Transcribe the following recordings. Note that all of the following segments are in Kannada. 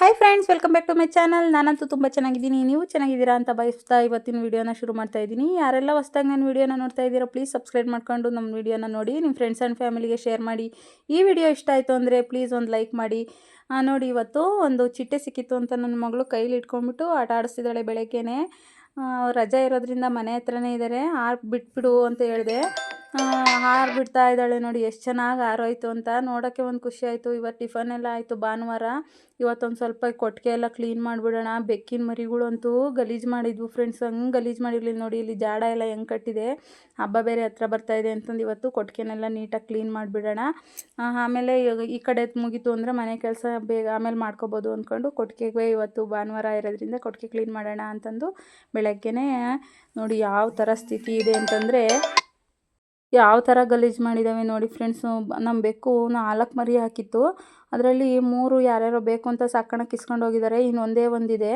Hi friends welcome back to my channel ನಾನಂತೂ ತುಂಬ ಚೆನ್ನಾಗಿದ್ದೀನಿ. ನೀವು ಚೆನ್ನಾಗಿದ್ದೀರಾ ಅಂತ ಬಯಸ್ತಾ ಇವತ್ತಿನ ವಿಡಿಯೋನ ಶುರು ಮಾಡ್ತಾ ಇದ್ದೀನಿ. ಯಾರೆಲ್ಲ ಹೊಸ್ದಾಗಿ ನನ್ನ ವಿಡಿಯೋನ ನೋಡ್ತಾ ಇದ್ದೀರಾ ಪ್ಲೀಸ್ ಸಬ್ಸ್ಕ್ರೈಬ್ ಮಾಡ್ಕೊಂಡು ನಮ್ಮ ವಿಡಿಯೋನ ನೋಡಿ, ನಿಮ್ಮ ಫ್ರೆಂಡ್ಸ್ ಆ್ಯಂಡ್ ಫ್ಯಾಮಿಲಿಗೆ ಶೇರ್ ಮಾಡಿ. ಈ ವಿಡಿಯೋ ಇಷ್ಟ ಆಯಿತು ಅಂದರೆ ಪ್ಲೀಸ್ ಒಂದು ಲೈಕ್ ಮಾಡಿ. ನೋಡಿ ಇವತ್ತು ಒಂದು ಚಿಟ್ಟೆ ಸಿಕ್ಕಿತ್ತು ಅಂತ ನನ್ನ ಮಗಳು ಕೈಲಿ ಇಟ್ಕೊಂಡ್ಬಿಟ್ಟು ಆಟ ಆಡಿಸ್ತಿದ್ದಾಳೆ ಬೆಳಗ್ಗೆನೆ. ರಜೆ ಇರೋದ್ರಿಂದ ಮನೆ ಹತ್ರನೇ ಇದ್ದಾರೆ ಆರ್ ಬಿಟ್ಬಿಡು ಅಂತ ಹೇಳಿದೆ. ಹಾರು ಬಿಡ್ತಾ ಇದ್ದಾಳೆ ನೋಡಿ, ಎಷ್ಟು ಚೆನ್ನಾಗಿ ಹಾರೋಯ್ತು ಅಂತ. ನೋಡೋಕ್ಕೆ ಒಂದು ಖುಷಿ ಆಯಿತು. ಇವತ್ತು ಟಿಫನ್ ಎಲ್ಲ ಆಯಿತು ಭಾನುವಾರ. ಇವತ್ತೊಂದು ಸ್ವಲ್ಪ ಕೊಟ್ಟಿಗೆ ಎಲ್ಲ ಕ್ಲೀನ್ ಮಾಡಿಬಿಡೋಣ. ಬೆಕ್ಕಿನ ಮರಿಗಳಂತೂ ಗಲೀಜು ಮಾಡಿದ್ವು ಫ್ರೆಂಡ್ಸ್. ಹಂಗೆ ಗಲೀಜು ಮಾಡಿರಲಿಲ್ಲ ನೋಡಿ, ಇಲ್ಲಿ ಜಾಡ ಎಲ್ಲ ಹೆಂಗೆ ಕಟ್ಟಿದೆ. ಹಬ್ಬ ಬೇರೆ ಹತ್ರ ಬರ್ತಾ ಇದೆ ಅಂತಂದು ಇವತ್ತು ಕೊಟ್ಟಿಗೆನೆಲ್ಲ ನೀಟಾಗಿ ಕ್ಲೀನ್ ಮಾಡಿಬಿಡೋಣ. ಆಮೇಲೆ ಈ ಕಡೆ ಮುಗೀತು ಅಂದರೆ ಮನೆ ಕೆಲಸ ಬೇಗ ಆಮೇಲೆ ಮಾಡ್ಕೋಬೋದು ಅಂದ್ಕೊಂಡು ಕೊಟ್ಟಿಗೆಗೆ ಇವತ್ತು ಭಾನುವಾರ ಇರೋದ್ರಿಂದ ಕೊಟ್ಟಿಗೆ ಕ್ಲೀನ್ ಮಾಡೋಣ ಅಂತಂದು ಬೆಳಗ್ಗೆನೇ. ನೋಡಿ, ಯಾವ ಥರ ಸ್ಥಿತಿ ಇದೆ ಅಂತಂದರೆ ಯಾವ ಥರ ಗಲೀಜು ಮಾಡಿದ್ದಾವೆ ನೋಡಿ ಫ್ರೆಂಡ್ಸು ನಮ್ಮ ಬೆಕ್ಕು ನಾಲ್ಕು ಮರಿ ಹಾಕಿತ್ತು. ಅದರಲ್ಲಿ ಮೂರು ಯಾರ್ಯಾರೋ ಬೇಕು ಅಂತ ಸಾಕೋಣಕ್ಕೆ ಇಸ್ಕೊಂಡು ಹೋಗಿದ್ದಾರೆ. ಇನ್ನೊಂದೇ ಒಂದಿದೆ.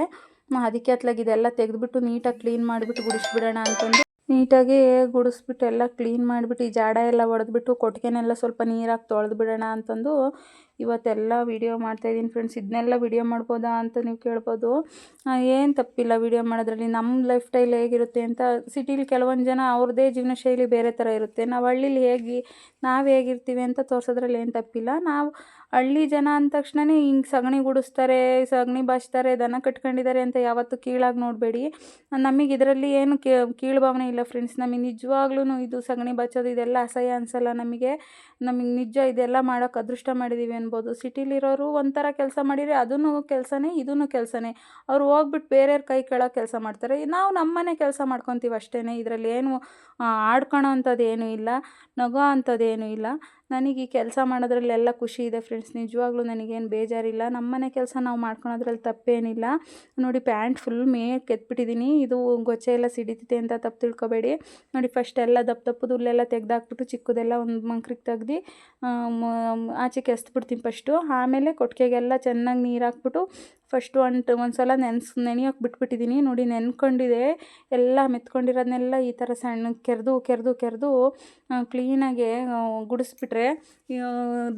ಅದಕ್ಕೆ ಅತ್ಲಾಗ ಇದೆಲ್ಲ ತೆಗೆದುಬಿಟ್ಟು ನೀಟಾಗಿ ಕ್ಲೀನ್ ಮಾಡಿಬಿಟ್ಟು ಗುಡಿಸ್ಬಿಡೋಣ ಅಂತಂದು. ನೀಟಾಗಿ ಗುಡಿಸ್ಬಿಟ್ಟು ಎಲ್ಲ ಕ್ಲೀನ್ ಮಾಡಿಬಿಟ್ಟು ಈ ಜಾಡ ಎಲ್ಲ ಒಡೆದ್ಬಿಟ್ಟು ಕೊಟ್ಟಿಗೆನೆಲ್ಲ ಸ್ವಲ್ಪ ನೀರಾಗಿ ತೊಳೆದು ಬಿಡೋಣ ಅಂತಂದು ಇವತ್ತೆಲ್ಲ ವೀಡಿಯೋ ಮಾಡ್ತಾಯಿದ್ದೀನಿ ಫ್ರೆಂಡ್ಸ್ ಇದನ್ನೆಲ್ಲ ವೀಡಿಯೋ ಮಾಡ್ಬೋದಾ ಅಂತ ನೀವು ಕೇಳ್ಬೋದು. ಏನು ತಪ್ಪಿಲ್ಲ ವೀಡಿಯೋ ಮಾಡೋದ್ರಲ್ಲಿ. ನಮ್ಮ ಲೈಫ್ ಸ್ಟೈಲ್ ಹೇಗಿರುತ್ತೆ ಅಂತ ಸಿಟಿಲಿ ಕೆಲವೊಂದು ಜನ ಅವ್ರದ್ದೇ ಜೀವನ ಶೈಲಿ ಬೇರೆ ಥರ ಇರುತ್ತೆ. ನಾವು ಹಳ್ಳಿಲಿ ಹೇಗೆ ನಾವು ಹೇಗಿರ್ತೀವಿ ಅಂತ ತೋರ್ಸೋದ್ರಲ್ಲಿ ಏನು ತಪ್ಪಿಲ್ಲ. ನಾವು ಹಳ್ಳಿ ಜನ ಅಂದ ತಕ್ಷಣನೇ ಹಿಂಗೆ ಸಗಣಿ ಗುಡಿಸ್ತಾರೆ, ಸಗಣಿ ಬಾಚ್ತಾರೆ, ದನ ಕಟ್ಕೊಂಡಿದ್ದಾರೆ ಅಂತ ಯಾವತ್ತೂ ಕೀಳಾಗಿ ನೋಡಬೇಡಿ. ನಮಗೆ ಇದರಲ್ಲಿ ಏನು ಕೀಳು ಭಾವನೆ ಇಲ್ಲ ಫ್ರೆಂಡ್ಸ್ ನಮಗೆ ನಿಜವಾಗ್ಲೂ ಇದು ಸಗಣಿ ಬಾಚೋದು ಇದೆಲ್ಲ ಅಸಹ್ಯ ಅನಿಸಲ್ಲ ನಮಗೆ. ನಮಗೆ ನಿಜ ಇದೆಲ್ಲ ಮಾಡೋಕ್ಕೆ ಅದೃಷ್ಟ ಮಾಡಿದ್ದೀವಿ ಅನ್ಬೋದು. ಸಿಟಿಲಿರೋರು ಒಂಥರ ಕೆಲಸ ಮಾಡಿದರೆ ಅದೂ ಕೆಲಸನೇ ಇದನ್ನು ಕೆಲಸನೇ. ಅವ್ರು ಹೋಗ್ಬಿಟ್ಟು ಬೇರೆಯವ್ರ ಕೈ ಕೆಳಗೆ ಕೆಲಸ ಮಾಡ್ತಾರೆ. ನಾವು ನಮ್ಮನೆ ಕೆಲಸ ಮಾಡ್ಕೊತೀವಿ ಅಷ್ಟೇ ಇದರಲ್ಲಿ ಏನು ಆಡ್ಕೊಳೋ ಅಂಥದ್ದು ಏನೂ ಇಲ್ಲ, ನಗೋ ಅಂಥದ್ದೇನೂ ಇಲ್ಲ. ನನಗೆ ಈ ಕೆಲಸ ಮಾಡೋದ್ರಲ್ಲೆಲ್ಲ ಖುಷಿ ಇದೆ ಫ್ರೆಂಡ್ಸ್ ನಿಜವಾಗ್ಲೂ ನನಗೇನು ಬೇಜಾರಿಲ್ಲ. ನಮ್ಮನೆ ಕೆಲಸ ನಾವು ಮಾಡ್ಕೊಳೋದ್ರಲ್ಲಿ ತಪ್ಪೇನಿಲ್ಲ. ನೋಡಿ ಪ್ಯಾಂಟ್ ಫುಲ್ ಮೇಕ್ ಎತ್ಬಿಟ್ಟಿದ್ದೀನಿ ಇದು ಗೊಚ್ಚೆ ಎಲ್ಲ ಸಿಡಿತಿದೆ ಅಂತ ತಪ್ಪು ತಿಳ್ಕೊಬೇಡಿ. ನೋಡಿ ಫಸ್ಟ್ ಎಲ್ಲ ದಪ್ಪ ದಪ್ಪದ ಹುಲ್ಲೆಲ್ಲ ತೆಗೆದಾಕ್ಬಿಟ್ಟು ಚಿಕ್ಕದೆಲ್ಲ ಒಂದು ಮಂಕ್ರಿಗೆ ತೆಗ್ದು ಆಚೆಗೆ ಕೆಸ್ತ್ಬಿಡ್ತೀನಿ ಫಸ್ಟು ಆಮೇಲೆ ಕೊಟ್ಟಿಗೆಗೆಲ್ಲ ಚೆನ್ನಾಗಿ ನೀರು ಹಾಕ್ಬಿಟ್ಟು ಫಸ್ಟು ಅಂಟು ಒಂದು ಸಲ ನೆನ್ಸ್, ನೆನೆಯೋಕೆ ಬಿಟ್ಬಿಟ್ಟಿದ್ದೀನಿ ನೋಡಿ ನೆನ್ಕೊಂಡಿದೆ. ಎಲ್ಲ ಮೆತ್ಕೊಂಡಿರೋದನ್ನೆಲ್ಲ ಈ ಥರ ಸಣ್ಣ ಕೆರೆದು ಕೆರೆದು ಕೆರೆದು ಕ್ಲೀನಾಗೆ ಗುಡಿಸ್ಬಿಟ್ರೆ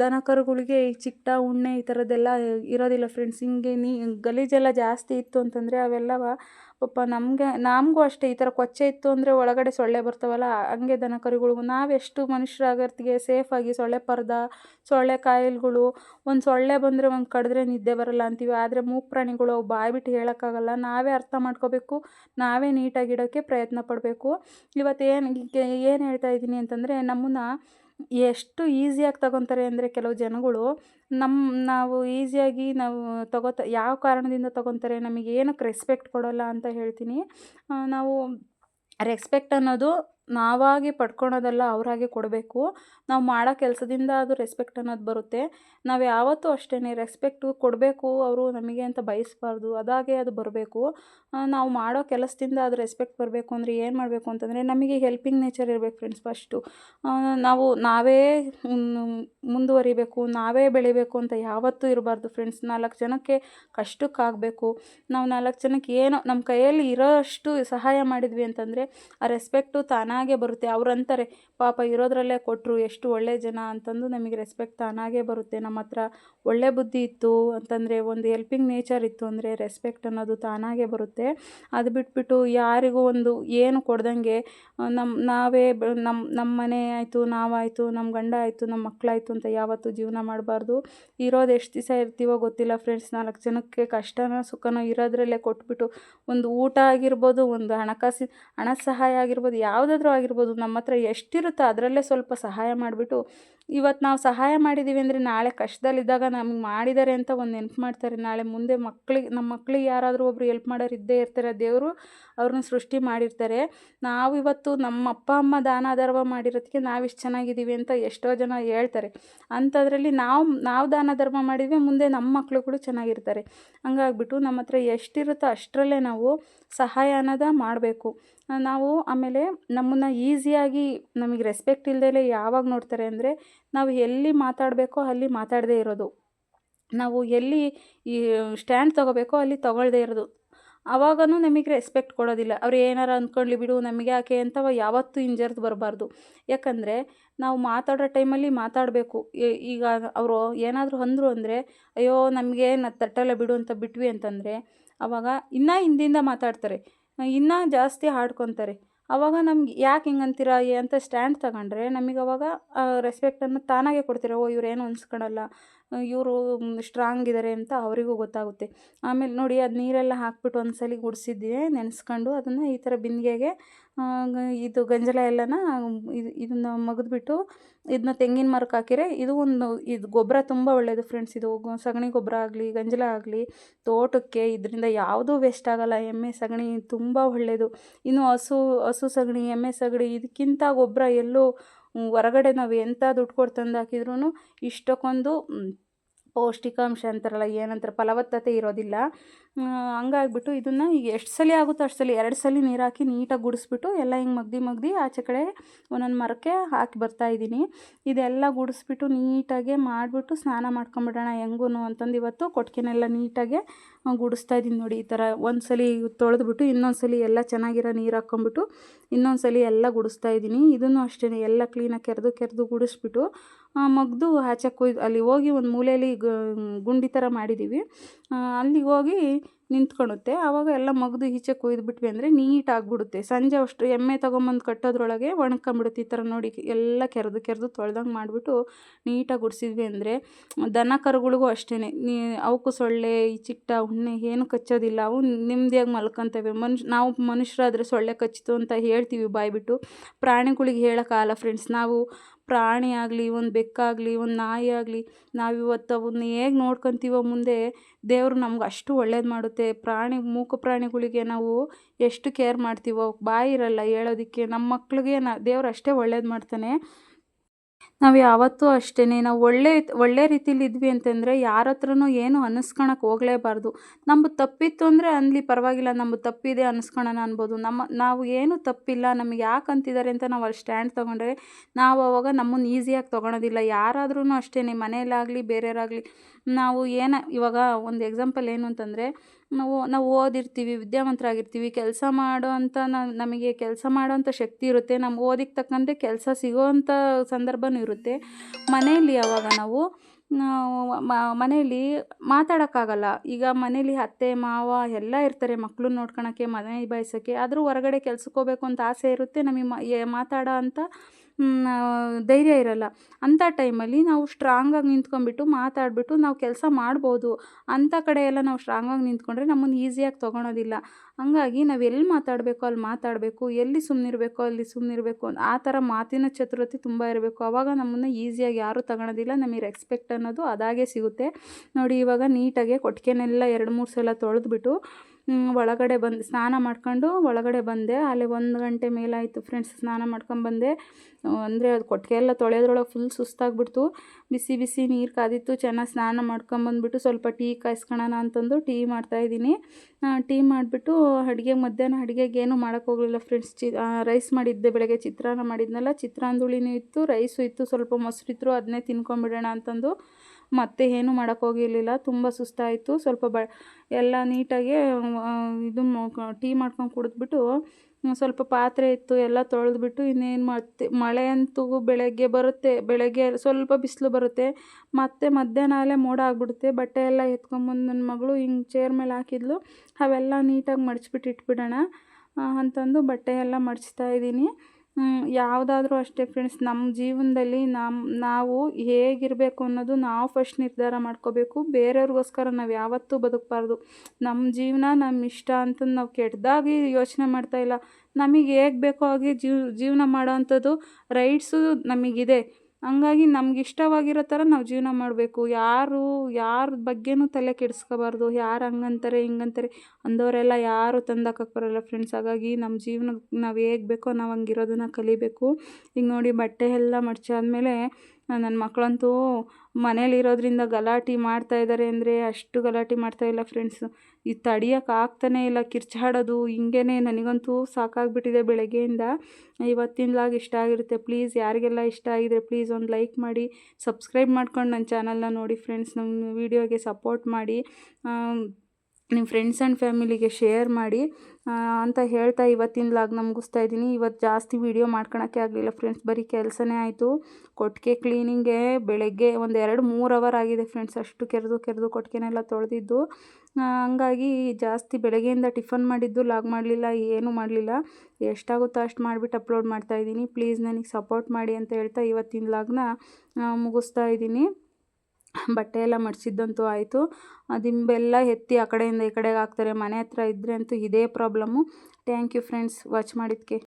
ದನ ಕರುಗಳಿಗೆ ಈ ಚಿಕ್ಕ ಉಣ್ಣೆ ಈ ಥರದ್ದೆಲ್ಲ ಇರೋದಿಲ್ಲ ಫ್ರೆಂಡ್ಸ್. ಹಿಂಗೆ ನೀ, ಗಲೀಜೆಲ್ಲ ಜಾಸ್ತಿ ಇತ್ತು ಅಂತಂದರೆ ಅವೆಲ್ಲ ಪಾಪ ನಮಗೆ, ನಮಗೂ ಅಷ್ಟೇ ಈ ಥರ ಕೊಚ್ಚೆ ಇತ್ತು ಅಂದರೆ ಒಳಗಡೆ ಸೊಳ್ಳೆ ಬರ್ತಾವಲ್ಲ, ಹಂಗೆ ದನ ಕರುಗಳಿಗೂ ನಾವೆಷ್ಟು ಮನುಷ್ಯರಾಗರ್ತಿಗೆ ಸೇಫಾಗಿ ಸೊಳ್ಳೆ ಪರ್ದ, ಸೊಳ್ಳೆ ಕಾಯಿಲೆಗಳು. ಒಂದು ಸೊಳ್ಳೆ ಬಂದರೆ ಒಂದು ಕಡಿದ್ರೆ ನಿದ್ದೆ ಬರಲ್ಲ ಅಂತೀವಿ, ಆದರೆ ಮೂಕ್ ಪ್ರಾಣಿಗಳು ಅವು ಬಾಯ್ಬಿಟ್ಟು ಹೇಳೋಕ್ಕಾಗಲ್ಲ. ನಾವೇ ಅರ್ಥ ಮಾಡ್ಕೋಬೇಕು, ನಾವೇ ನೀಟಾಗಿಡೋಕ್ಕೆ ಪ್ರಯತ್ನ ಪಡಬೇಕು. ಇವತ್ತು ಏನು ಏನು ಹೇಳ್ತಾ ಇದ್ದೀನಿ ಅಂತಂದರೆ, ನಮ್ಮನ್ನು ಎಷ್ಟು ಈಸಿಯಾಗಿ ತಗೊತಾರೆ ಅಂದರೆ ಕೆಲವು ಜನಗಳು ನಮ್ಮ ನಾವು ಈಸಿಯಾಗಿ ನಾವು ತಗೋತ, ಯಾವ ಕಾರಣದಿಂದ ತಗೊತಾರೆ, ನಮಗೆ ಏನಕ್ಕೆ ರೆಸ್ಪೆಕ್ಟ್ ಕೊಡೋಲ್ಲ ಅಂತ ಹೇಳ್ತೀನಿ. ನಾವು ರೆಸ್ಪೆಕ್ಟ್ ಅನ್ನೋದು ನಾವಾಗಿ ಪಡ್ಕೊಳೋದೆಲ್ಲ ಅವರಾಗೆ ಕೊಡಬೇಕು. ನಾವು ಮಾಡೋ ಕೆಲಸದಿಂದ ಅದು ರೆಸ್ಪೆಕ್ಟ್ ಅನ್ನೋದು ಬರುತ್ತೆ. ನಾವು ಯಾವತ್ತೂ ಅಷ್ಟೇ ರೆಸ್ಪೆಕ್ಟು ಕೊಡಬೇಕು ಅವರು ನಮಗೆ ಅಂತ ಬಯಸಬಾರ್ದು. ಅದಾಗೆ ಅದು ಬರಬೇಕು. ನಾವು ಮಾಡೋ ಕೆಲಸದಿಂದ ಅದು ರೆಸ್ಪೆಕ್ಟ್ ಬರಬೇಕು ಅಂದರೆ ಏನು ಮಾಡಬೇಕು ಅಂತಂದರೆ ನಮಗೆ ಹೆಲ್ಪಿಂಗ್ ನೇಚರ್ ಇರಬೇಕು ಫ್ರೆಂಡ್ಸ್ ಫಸ್ಟು ನಾವು ನಾವೇ ಮುಂದುವರಿಬೇಕು, ನಾವೇ ಬೆಳಿಬೇಕು ಅಂತ ಯಾವತ್ತೂ ಇರಬಾರ್ದು ಫ್ರೆಂಡ್ಸ್ ನಾಲ್ಕು ಜನಕ್ಕೆ ಕಷ್ಟಕ್ಕಾಗಬೇಕು ನಾವು ನಾಲ್ಕು ಜನಕ್ಕೆ ಏನೋ ನಮ್ಮ ಕೈಯಲ್ಲಿ ಇರೋಷ್ಟು ಸಹಾಯ ಮಾಡಿದ್ವಿ ಅಂತಂದರೆ ಆ ರೆಸ್ಪೆಕ್ಟು ತಾನಾಗೇ ಬರುತ್ತೆ. ಅವ್ರು ಅಂತಾರೆ, ಪಾಪ ಇರೋದ್ರಲ್ಲೇ ಕೊಟ್ಟರು ಎಷ್ಟು ಒಳ್ಳೆ ಜನ ಅಂತಂದು ನಮಗೆ ರೆಸ್ಪೆಕ್ಟ್ ತಾನಾಗೇ ಬರುತ್ತೆ. ನಮ್ಮ ಹತ್ರ ಒಳ್ಳೆ ಬುದ್ಧಿ ಇತ್ತು ಅಂತಂದರೆ, ಒಂದು ಹೆಲ್ಪಿಂಗ್ ನೇಚರ್ ಇತ್ತು ಅಂದರೆ ರೆಸ್ಪೆಕ್ಟ್ ಅನ್ನೋದು ತಾನಾಗೆ ಬರುತ್ತೆ. ಅದು ಬಿಟ್ಬಿಟ್ಟು ಯಾರಿಗೂ ಒಂದು ಏನು ಕೊಡ್ದಂಗೆ ನಮ್ಮ ನಾವೇ ನಮ್ಮ ನಮ್ಮ ಮನೆ ಆಯಿತು, ನಾವಾಯಿತು ನಮ್ಮ ಗಂಡ ಆಯಿತು ನಮ್ಮ ಮಕ್ಕಳಾಯ್ತು ಅಂತ ಯಾವತ್ತೂ ಜೀವನ ಮಾಡಬಾರ್ದು. ಇರೋದು ಎಷ್ಟು ದಿವಸ ಇರ್ತೀವೋ ಗೊತ್ತಿಲ್ಲ ಫ್ರೆಂಡ್ಸ್ ನಾಲ್ಕು ಜನಕ್ಕೆ ಕಷ್ಟನೋ ಸುಖನೋ ಇರೋದ್ರಲ್ಲೇ ಕೊಟ್ಬಿಟ್ಟು, ಒಂದು ಊಟ ಆಗಿರ್ಬೋದು, ಒಂದು ಹಣಕಾಸಿನ, ಹಣ ಸಹಾಯ ಆಗಿರ್ಬೋದು, ಯಾವುದಾದ್ರೂ ಆಗಿರ್ಬೋದು ನಮ್ಮ ಹತ್ರ ಎಷ್ಟಿರುತ್ತೋ ಅದರಲ್ಲೇ ಸ್ವಲ್ಪ ಸಹಾಯ ಮಾಡಿಬಿಟ್ಟು ಇವತ್ತು ನಾವು ಸಹಾಯ ಮಾಡಿದ್ದೀವಿ ಅಂದರೆ ನಾಳೆ ಕಷ್ಟದಲ್ಲಿದ್ದಾಗ ನಮ್ಗೆ ಮಾಡಿದ್ದಾರೆ ಅಂತ ಒಂದು ನೆನಪು ಮಾಡ್ತಾರೆ. ನಾಳೆ ಮುಂದೆ ಮಕ್ಳಿಗೆ ನಮ್ಮ ಮಕ್ಳಿಗೆ ಯಾರಾದರೂ ಒಬ್ರು ಹೆಲ್ಪ್ ಮಾಡೋರು ಇದ್ದೇ ಇರ್ತಾರೆ. ದೇವರು ಅವ್ರನ್ನ ಸೃಷ್ಟಿ ಮಾಡಿರ್ತಾರೆ. ನಾವು ಇವತ್ತು ನಮ್ಮ ಅಪ್ಪ, ಅಮ್ಮ ದಾನ, ಧರ್ಮ ಮಾಡಿರೋದಕ್ಕೆ ನಾವಿಷ್ಟು ಚೆನ್ನಾಗಿದ್ದೀವಿ ಅಂತ ಎಷ್ಟೋ ಜನ ಹೇಳ್ತಾರೆ. ಅಂಥದ್ರಲ್ಲಿ ನಾವು ನಾವು ದಾನ, ಧರ್ಮ ಮಾಡಿದ್ವಿ ಮುಂದೆ ನಮ್ಮ ಮಕ್ಳುಗಳು ಚೆನ್ನಾಗಿರ್ತಾರೆ. ಹಂಗಾಗ್ಬಿಟ್ಟು ನಮ್ಮ ಹತ್ರ ಎಷ್ಟಿರುತ್ತೋ ಅಷ್ಟರಲ್ಲೇ ನಾವು ಸಹಾಯ ಅನ್ನೋದ ಮಾಡಬೇಕು. ನಾವು ಆಮೇಲೆ ನಮ್ಮನ್ನು ಈಸಿಯಾಗಿ ನಮಗೆ ರೆಸ್ಪೆಕ್ಟ್ ಇಲ್ದೇ ಯಾವಾಗ ನೋಡ್ತಾರೆ ಅಂದರೆ ನಾವು ಎಲ್ಲಿ ಮಾತಾಡಬೇಕೋ ಅಲ್ಲಿ ಮಾತಾಡದೇ ಇರೋದು. ನಾವು ಎಲ್ಲಿ ಈ ಸ್ಟ್ಯಾಂಡ್ ತೊಗೋಬೇಕೋ ಅಲ್ಲಿ ತೊಗೊಳ್ದೇ ಇರೋದು. ಆವಾಗೂ ನಮಗೆ ರೆಸ್ಪೆಕ್ಟ್ ಕೊಡೋದಿಲ್ಲ. ಅವ್ರು ಏನಾರು ಅಂದ್ಕೊಳ್ಳಿ ಬಿಡು, ನಮಗೆ ಯಾಕೆ ಅಂತ ಯಾವತ್ತೂ ಹಿಂಜರ್ದು ಬರಬಾರ್ದು. ಯಾಕಂದರೆ ನಾವು ಮಾತಾಡೋ ಟೈಮಲ್ಲಿ ಮಾತಾಡಬೇಕು. ಈಗ ಅವರು ಏನಾದರೂ ಅಂದರು ಅಂದರೆ, ಅಯ್ಯೋ ನಮಗೆ ನಾ ತಟ್ಟಲ್ಲ ಬಿಡು ಅಂತ ಬಿಟ್ವಿ ಅಂತಂದರೆ ಆವಾಗ ಇನ್ನೂ ಹಿಂದಿಂದ ಮಾತಾಡ್ತಾರೆ. ಇನ್ನೂ ಜಾಸ್ತಿ ಆಡ್ಕೊತಾರೆ ಆವಾಗ ನಮ್ಗೆ ಯಾಕೆ ಹಿಂಗೆ ಅಂತೀರ ಅಂತ ಸ್ಟ್ಯಾಂಡ್ ತಗೊಂಡ್ರೆ ನಮಗೆ ಅವಾಗ ರೆಸ್ಪೆಕ್ಟನ್ನು ತಾನಾಗೆ ಕೊಡ್ತೀರ, ಓ, ಇವ್ರು ಏನು ಅನ್ಸ್ಕೊಳಲ್ಲ ಇವರು ಸ್ಟ್ರಾಂಗ್ ಇದ್ದಾರೆ ಅಂತ ಅವರಿಗೂ ಗೊತ್ತಾಗುತ್ತೆ. ಆಮೇಲೆ ನೋಡಿ ಅದು ನೀರೆಲ್ಲ ಹಾಕ್ಬಿಟ್ಟು ಒಂದು ಸಲ ಗುಡಿಸಿದ್ದೆ ನೆನೆಸ್ಕೊಂಡು ಅದನ್ನು ಈ ಥರ ಬಿಂದಿಗೆಗೆ ಇದು ಗಂಜಲ ಎಲ್ಲನ ಇದು, ಇದನ್ನು ಮಗದ್ಬಿಟ್ಟು ಇದನ್ನ ತೆಂಗಿನ ಮರಕ್ಕೆ ಹಾಕಿರೆ ಇದು ಒಂದು, ಇದು ಗೊಬ್ಬರ ತುಂಬ ಒಳ್ಳೆಯದು ಫ್ರೆಂಡ್ಸ್ ಇದು ಸಗಣಿ ಗೊಬ್ಬರ ಆಗಲಿ, ಗಂಜಲ ಆಗಲಿ, ತೋಟಕ್ಕೆ ಇದರಿಂದ ಯಾವುದೂ ವೇಸ್ಟ್ ಆಗೋಲ್ಲ. ಎಮ್ಮೆ, ಸಗಣಿ ತುಂಬ ಒಳ್ಳೆಯದು ಇನ್ನು ಹಸು ಹಸು ಸಗಣಿ, ಎಮ್ಮೆ ಸಗಣಿ ಇದಕ್ಕಿಂತ ಗೊಬ್ಬರ ಎಲ್ಲೂ ಹೊರಗಡೆ ನಾವು ಎಂಥ ದುಡ್ಡು ಕೊಟ್ಟು ತಂದು ಹಾಕಿದ್ರೂ ಇಷ್ಟಕ್ಕೊಂದು ಪೌಷ್ಟಿಕಾಂಶ ಅಂತಾರಲ್ಲ, ಏನಂತಾರೆ ಫಲವತ್ತತೆ ಇರೋದಿಲ್ಲ. ಹಂಗಾಗ್ಬಿಟ್ಟು ಇದನ್ನು ಈಗ ಎಷ್ಟು ಸಲ ಆಗುತ್ತೋ ಅಷ್ಟು ಸಲ, ಎರಡು ಸಲ ನೀರು ಹಾಕಿ ನೀಟಾಗಿ ಗುಡಿಸ್ಬಿಟ್ಟು ಎಲ್ಲ ಹಿಂಗೆ ಮಗ್ದಿ ಮಗ್ದಿ ಆಚೆ ಕಡೆ ಒಂದೊಂದು ಮರಕ್ಕೆ ಹಾಕಿ ಬರ್ತಾಯಿದ್ದೀನಿ ಇದೆಲ್ಲ ಗುಡಿಸ್ಬಿಟ್ಟು ನೀಟಾಗೆ ಮಾಡಿಬಿಟ್ಟು ಸ್ನಾನ ಮಾಡ್ಕೊಂಬಿಡೋಣ ಹೆಂಗೂ ಅಂತಂದು ಇವತ್ತು ಕೊಟ್ಕೆನೆಲ್ಲ ನೀಟಾಗೆ ಗುಡಿಸ್ತಾ ಇದ್ದೀನಿ ನೋಡಿ ಈ ಥರ ಒಂದು ಸಲ ತೊಳೆದ್ಬಿಟ್ಟು ಇನ್ನೊಂದು ಸಲ ಎಲ್ಲ ಚೆನ್ನಾಗಿರೋ ನೀರು ಹಾಕ್ಕೊಂಬಿಟ್ಟು ಇನ್ನೊಂದು ಸಲ ಎಲ್ಲ ಗುಡಿಸ್ತಾ ಇದ್ದೀನಿ ಇದನ್ನು ಅಷ್ಟೇ ಎಲ್ಲ ಕ್ಲೀನಾಗಿ ಕೆರೆದು ಕೆರೆದು ಗುಡಿಸ್ಬಿಟ್ಟು ಮಗ್ದು ಆಚೆ ಕೊಯ್ದು ಅಲ್ಲಿ ಹೋಗಿ ಒಂದು ಮೂಲೆಯಲ್ಲಿ ಗುಂಡಿ ಥರ ಮಾಡಿದ್ದೀವಿ ಅಲ್ಲಿಗೆ ಹೋಗಿ ನಿಂತ್ಕೊಳುತ್ತೆ. ಆವಾಗ ಎಲ್ಲ ಮಗದು ಈಚೆ ಕೊಯ್ದುಬಿಟ್ವಿ ಅಂದರೆ ನೀಟ್ ಆಗಿಬಿಡುತ್ತೆ. ಸಂಜೆ ಅಷ್ಟು ಎಮ್ಮೆ ತೊಗೊಂಬಂದು ಕಟ್ಟೋದ್ರೊಳಗೆ ಒಣಕೊಂಬಿಡುತ್ತೆ ಈ ಥರ ನೋಡಿ ಎಲ್ಲ ಕೆರೆದು ಕೆರೆದು ತೊಳೆದಂಗೆ ಮಾಡಿಬಿಟ್ಟು ನೀಟಾಗಿ ಗುಡಿಸಿದ್ವಿ ಅಂದರೆ ದನ ಕರುಗಳಿಗೂ ಅಷ್ಟೇ ನೀ ಅವಕ್ಕೂ ಸೊಳ್ಳೆ, ಈ ಚಿಟ್ಟ, ಉಣ್ಣೆ ಏನು ಕಚ್ಚೋದಿಲ್ಲ. ಅವು ನೆಮ್ಮದಿಯಾಗಿ ಮಲ್ಕೊತವೆ. ಮನುಷ್ಯ ನಾವು ಮನುಷ್ಯರಾದರೆ ಸೊಳ್ಳೆ ಕಚ್ಚಿತು ಅಂತ ಹೇಳ್ತೀವಿ ಬಾಯ್ಬಿಟ್ಟು ಪ್ರಾಣಿಗಳಿಗೆ ಹೇಳೋಕ್ಕಾಗಲ್ಲ ಫ್ರೆಂಡ್ಸ್ ನಾವು ಪ್ರಾಣಿ ಆಗಲಿ, ಒಂದು ಬೆಕ್ಕಾಗಲಿ ಒಂದು ನಾಯಿ ಆಗಲಿ ನಾವು ಇವತ್ತು ಅವನ್ನ ಹೇಗೆ ನೋಡ್ಕೊತೀವೋ ಮುಂದೆ ದೇವರು ನಮ್ಗೆ ಅಷ್ಟು ಒಳ್ಳೇದು ಮಾಡುತ್ತೆ. ಪ್ರಾಣಿ, ಮೂಕ ಪ್ರಾಣಿಗಳಿಗೆ ನಾವು ಎಷ್ಟು ಕೇರ್ ಮಾಡ್ತೀವೋ, ಬಾಯಿ ಇರಲ್ಲ ಹೇಳೋದಕ್ಕೆ ನಮ್ಮ ಮಕ್ಳಿಗೆ ನಾ, ದೇವ್ರು ಅಷ್ಟೇ ಒಳ್ಳೇದು ಮಾಡ್ತಾನೆ. ನಾವು ಯಾವತ್ತೂ ಅಷ್ಟೇ ನಾವು ಒಳ್ಳೆ ಒಳ್ಳೆ ರೀತಿಲಿ ಇದ್ವಿ ಅಂತಂದರೆ ಯಾರ ಹತ್ರನೂ ಏನು ಅನ್ನಿಸ್ಕೊಳಕ್ಕೆ ಹೋಗಲೇಬಾರ್ದು. ನಮ್ಮದು ತಪ್ಪಿತ್ತು ಅಂದರೆ ಅನ್ನಲಿ ಪರವಾಗಿಲ್ಲ ನಮ್ಮದು ತಪ್ಪಿದೆ ಅನಿಸ್ಕೊಳ್ಳೋಣ ಅನ್ಬೋದು. ನಮ್ಮ, ನಾವು ಏನು ತಪ್ಪಿಲ್ಲ, ನಮಗೆ ಯಾಕೆ ಅಂತಿದ್ದಾರೆ ಅಂತ ನಾವು ಅಲ್ಲಿ ಸ್ಟ್ಯಾಂಡ್ ತೊಗೊಂಡ್ರೆ ನಾವು ಅವಾಗ ನಮ್ಮನ್ನು ಈಸಿಯಾಗಿ ತೊಗೊಳೋದಿಲ್ಲ. ಯಾರಾದ್ರೂ ಅಷ್ಟೇ ಮನೆಯಲ್ಲಾಗಲಿ, ಬೇರೆಯವರಾಗಲಿ, ನಾವು ಏನು, ಇವಾಗ ಒಂದು ಎಕ್ಸಾಂಪಲ್ ಏನು ಅಂತಂದರೆ ನಾವು ನಾವು ಓದಿರ್ತೀವಿ, ವಿದ್ಯಾವಂತರಾಗಿರ್ತೀವಿ, ಕೆಲಸ ಮಾಡೋ ಅಂಥ ನಮಗೆ ಕೆಲಸ ಮಾಡೋವಂಥ ಶಕ್ತಿ ಇರುತ್ತೆ. ನಮ್ಗೆ ಓದಿಗೆ ತಕ್ಕಂತೆ ಕೆಲಸ ಸಿಗೋ ಅಂಥ ಸಂದರ್ಭವೂ ಇರುತ್ತೆ. ಮನೆಯಲ್ಲಿ ಯಾವಾಗ ನಾವು ಮನೆಯಲ್ಲಿ ಮಾತಾಡೋಕ್ಕಾಗಲ್ಲ. ಈಗ ಮನೇಲಿ ಅತ್ತೆ, ಮಾವ ಎಲ್ಲ ಇರ್ತಾರೆ. ಮಕ್ಕಳು ನೋಡ್ಕೊಳಕ್ಕೆ ಮನೆ ನಿಭಾಯಿಸೋಕ್ಕೆ ಆದರೂ ಹೊರಗಡೆ ಕೆಲ್ಸಕ್ಕೆ ಹೋಗ್ಬೇಕು ಅಂತ ಆಸೆ ಇರುತ್ತೆ. ನಮಗೆ ಮಾತಾಡೋ ಅಂಥ ಧೈರ್ಯ ಇರಲ್ಲ. ಅಂಥ ಟೈಮಲ್ಲಿ ನಾವು ಸ್ಟ್ರಾಂಗಾಗಿ ನಿಂತ್ಕೊಂಡ್ಬಿಟ್ಟು ಮಾತಾಡಿಬಿಟ್ಟು ನಾವು ಕೆಲಸ ಮಾಡ್ಬೋದು. ಅಂಥ ಕಡೆ ಎಲ್ಲ ನಾವು ಸ್ಟ್ರಾಂಗಾಗಿ ನಿಂತ್ಕೊಂಡ್ರೆ ನಮ್ಮನ್ನು ಈಸಿಯಾಗಿ ತೊಗೊಳೋದಿಲ್ಲ. ಹಂಗಾಗಿ ನಾವು ಎಲ್ಲಿ ಮಾತಾಡಬೇಕು ಅಲ್ಲಿ ಮಾತಾಡಬೇಕು. ಎಲ್ಲಿ ಸುಮ್ಮನಿರಬೇಕು ಅಲ್ಲಿ ಸುಮ್ಮನಿರಬೇಕು ಆ ಥರ ಮಾತಿನ ಚತುರತೆ ತುಂಬ ಇರಬೇಕು. ಆವಾಗ ನಮ್ಮನ್ನು ಈಸಿಯಾಗಿ ಯಾರೂ ತಗೊಳೋದಿಲ್ಲ. ನಮಗೆ ರೆಸ್ಪೆಕ್ಟ್ ಅನ್ನೋದು ಅದಾಗೆ ಸಿಗುತ್ತೆ. ನೋಡಿ ಇವಾಗ ನೀಟಾಗೆ ಕೊಟ್ಟಿಗೆನೆಲ್ಲ ಎರಡು ಮೂರು ಸಲ ತೊಳೆದ್ಬಿಟ್ಟು ಒಳಗಡೆ ಬಂದು, ಸ್ನಾನ ಮಾಡ್ಕೊಂಡು ಒಳಗಡೆ ಬಂದೆ. ಅಲ್ಲಿ ಒಂದು ಗಂಟೆ ಮೇಲಾಯಿತು ಫ್ರೆಂಡ್ಸ್ ಸ್ನಾನ ಮಾಡ್ಕೊಂಬಂದೆ ಅಂದರೆ ಅದು ಕೊಟ್ಟಿಗೆ ಎಲ್ಲ ತೊಳೆಯೋದ್ರೊಳಗೆ ಫುಲ್ ಸುಸ್ತಾಗ್ಬಿಡ್ತು. ಬಿಸಿ ಬಿಸಿ ನೀರು ಕಾದಿತ್ತು, ಚೆನ್ನಾಗಿ ಸ್ನಾನ ಮಾಡ್ಕೊಂಬಂದ್ಬಿಟ್ಟು ಸ್ವಲ್ಪ ಟೀ ಕಾಯಿಸ್ಕೊಳ್ಳೋಣ ಅಂತಂದು ಟೀ ಮಾಡ್ತಾಯಿದ್ದೀನಿ ಟೀ ಮಾಡಿಬಿಟ್ಟು ಅಡುಗೆ, ಮಧ್ಯಾಹ್ನ ಅಡುಗೆಗೆ ಏನು ಮಾಡೋಕ್ಕೆ ಹೋಗಲಿಲ್ಲ ಫ್ರೆಂಡ್ಸ್ ಚಿ ರೈಸ್ ಮಾಡಿದ್ದೆ, ಬೆಳಗ್ಗೆ ಚಿತ್ರಾನ್ನ ಮಾಡಿದ್ನಲ್ಲ ಚಿತ್ರಾನ್ನದುಳಿನೂ ಇತ್ತು ರೈಸು ಇತ್ತು, ಸ್ವಲ್ಪ ಮೊಸರಿತ್ತು ಅದನ್ನೇ ತಿನ್ಕೊಂಬಿಡೋಣ ಅಂತಂದು. ಮತ್ತೆ ಏನೂ ಮಾಡೋಕ್ಕೋಗಿರಲಿಲ್ಲ ತುಂಬ ಸುಸ್ತಾಯಿತು. ಸ್ವಲ್ಪ ಬ, ಎಲ್ಲ ನೀಟಾಗಿ ಇದು ಟೀ ಮಾಡ್ಕೊಂಡು ಕುಡಿದ್ಬಿಟ್ಟು, ಸ್ವಲ್ಪ ಪಾತ್ರೆ ಇತ್ತು, ಎಲ್ಲ ತೊಳೆದ್ಬಿಟ್ಟು ಇನ್ನೇನು ಮತ್ತೆ ಮಳೆ ಅಂತೂ ಬೆಳಗ್ಗೆ ಬರುತ್ತೆ. ಬೆಳಗ್ಗೆ ಸ್ವಲ್ಪ ಬಿಸಿಲು ಬರುತ್ತೆ. ಮತ್ತೆ ಮಧ್ಯಾಹ್ನ ಅಲ್ಲೇ ಮೋಡ ಆಗಿಬಿಡುತ್ತೆ. ಬಟ್ಟೆ ಎಲ್ಲ ಎತ್ಕೊಂಬಂದು ನನ್ನ ಮಗಳು ಹಿಂಗೆ ಚೇರ್ ಮೇಲೆ ಹಾಕಿದ್ಲು. ಅವೆಲ್ಲ ನೀಟಾಗಿ ಮಡಚ್ಬಿಟ್ಟು ಇಟ್ಬಿಡೋಣ ಅಂತಂದು ಬಟ್ಟೆ ಎಲ್ಲ ಮಡಚ್ತಾ ಇದ್ದೀನಿ. ಯಾವುದಾದ್ರೂ ಅಷ್ಟೇ ಫ್ರೆಂಡ್ಸ್ ನಮ್ಮ ಜೀವನದಲ್ಲಿ ನಮ್ಮ ನಾವು ಹೇಗಿರಬೇಕು ಅನ್ನೋದು ನಾವು ಫಸ್ಟ್ ನಿರ್ಧಾರ ಮಾಡ್ಕೋಬೇಕು. ಬೇರೆಯವ್ರಿಗೋಸ್ಕರ ನಾವು ಯಾವತ್ತೂ ಬದುಕಬಾರ್ದು. ನಮ್ಮ ಜೀವನ ನಮ್ಮ ಇಷ್ಟ ಅಂತ ನಾವು ಕೆಟ್ಟದಾಗಿ ಯೋಚನೆ ಮಾಡ್ತಾಯಿಲ್ಲ ನಮಗೆ ಹೇಗೆ ಬೇಕೋ ಹಾಗೆ ಜೀವ, ಜೀವನ ಮಾಡೋ ಅಂಥದ್ದು ರೈಟ್ಸು ನಮಗಿದೆ. ಹಂಗಾಗಿ ನಮ್ಗೆ ಇಷ್ಟವಾಗಿರೋ ಥರ ನಾವು ಜೀವನ ಮಾಡಬೇಕು. ಯಾರು, ಯಾರ ಬಗ್ಗೆನೂ ತಲೆ ಕೆಡಿಸ್ಕೋಬಾರ್ದು. ಯಾರು ಹಂಗಂತಾರೆ, ಹಿಂಗಂತಾರೆ ಅಂದವರೆಲ್ಲ ಯಾರು ತಂದಾಕಕ್ಕೆ ಬರೋಲ್ಲ ಫ್ರೆಂಡ್ಸ್ ಹಾಗಾಗಿ ನಮ್ಮ ಜೀವನ ನಾವು ಹೇಗೆ ಬೇಕೋ ನಾವು ಹಂಗಿರೋದನ್ನ ಕಲಿಬೇಕು. ಈಗ ನೋಡಿ ಬಟ್ಟೆ ಎಲ್ಲ ಮಡ್ಚಾದ್ಮೇಲೆ ನನ್ನ ಮಕ್ಕಳಂತೂ ಮನೇಲಿರೋದ್ರಿಂದ ಗಲಾಟೆ ಮಾಡ್ತಾಯಿದ್ದಾರೆ ಅಂದರೆ ಅಷ್ಟು ಗಲಾಟೆ ಮಾಡ್ತಾಯಿಲ್ಲ ಫ್ರೆಂಡ್ಸು ಇದು ತಡಿಯೋಕೆ ಆಗ್ತಾನೆ ಇಲ್ಲ, ಕಿರ್ಚಾಡೋದು ಹಿಂಗೇ ನನಗಂತೂ ಸಾಕಾಗಿಬಿಟ್ಟಿದೆ ಬೆಳಗ್ಗೆಯಿಂದ. ಇವತ್ತಿನ ಲಾಗ್ ಇಷ್ಟ ಆಗಿರುತ್ತೆ. ಪ್ಲೀಸ್ ಯಾರಿಗೆಲ್ಲ ಇಷ್ಟ ಆಗಿದ್ರೆ ಪ್ಲೀಸ್ ಒಂದು ಲೈಕ್ ಮಾಡಿ, ಸಬ್ಸ್ಕ್ರೈಬ್ ಮಾಡ್ಕೊಂಡು ನನ್ನ ಚಾನಲ್ನ ನೋಡಿ ಫ್ರೆಂಡ್ಸ್, ನಮ್ಮ ವೀಡಿಯೋಗೆ ಸಪೋರ್ಟ್ ಮಾಡಿ ನಿಮ್ಮ ಫ್ರೆಂಡ್ಸ್ ಆ್ಯಂಡ್ ಫ್ಯಾಮಿಲಿಗೆ ಶೇರ್ ಮಾಡಿ ಅಂತ ಹೇಳ್ತಾ ಇವತ್ತಿನ ಲಾಗ್ ನಮಗಿಸ್ತಾ ಇದ್ದೀನಿ. ಇವತ್ತು ಜಾಸ್ತಿ ವೀಡಿಯೋ ಮಾಡ್ಕೊಳಕ್ಕೆ ಆಗಲಿಲ್ಲ ಫ್ರೆಂಡ್ಸ್. ಬರೀ ಕೆಲಸನೇ ಆಯಿತು. ಕೊಟ್ಟಿಗೆ ಕ್ಲೀನಿಂಗೇ ಬೆಳಗ್ಗೆ ಒಂದು ಎರಡು ಮೂರು ಅವರ್ ಆಗಿದೆ ಫ್ರೆಂಡ್ಸ್. ಅಷ್ಟು ಕೆರೆದು ಕೆರೆದು ಕೊಟ್ಟಿಗೆನೆಲ್ಲ ತೊಳೆದಿದ್ದು. ಹಂಗಾಗಿ ಜಾಸ್ತಿ ಬೆಳಗ್ಗೆಯಿಂದ ಟಿಫನ್ ಮಾಡಿದ್ದು ಲಾಗ್ ಮಾಡಲಿಲ್ಲ, ಏನೂ ಮಾಡಲಿಲ್ಲ. ಎಷ್ಟಾಗುತ್ತೋ ಅಷ್ಟು ಮಾಡಿಬಿಟ್ಟು ಅಪ್ಲೋಡ್ ಮಾಡ್ತಾಯಿದ್ದೀನಿ ಪ್ಲೀಸ್ ನನಗೆ ಸಪೋರ್ಟ್ ಮಾಡಿ ಅಂತ ಹೇಳ್ತಾ ಇವತ್ತಿನ ಲಾಗ್ನ ಮುಗಿಸ್ತಾ ಇದ್ದೀನಿ. ಬಟ್ಟೆ ಎಲ್ಲ ಮಡಿಸಿದ್ದಂತೂ ಆಯಿತು. ಅದಿಂಬೆಲ್ಲ ಎತ್ತಿ ಆ ಕಡೆಯಿಂದ ಈ ಕಡೆಗೆ ಹಾಕ್ತಾರೆ. ಮನೆ ಹತ್ರ ಇದ್ದರೆ ಅಂತೂ ಇದೇ problem. Thank you friends. Watch ಮಾಡಿದ್ದಕ್ಕೆ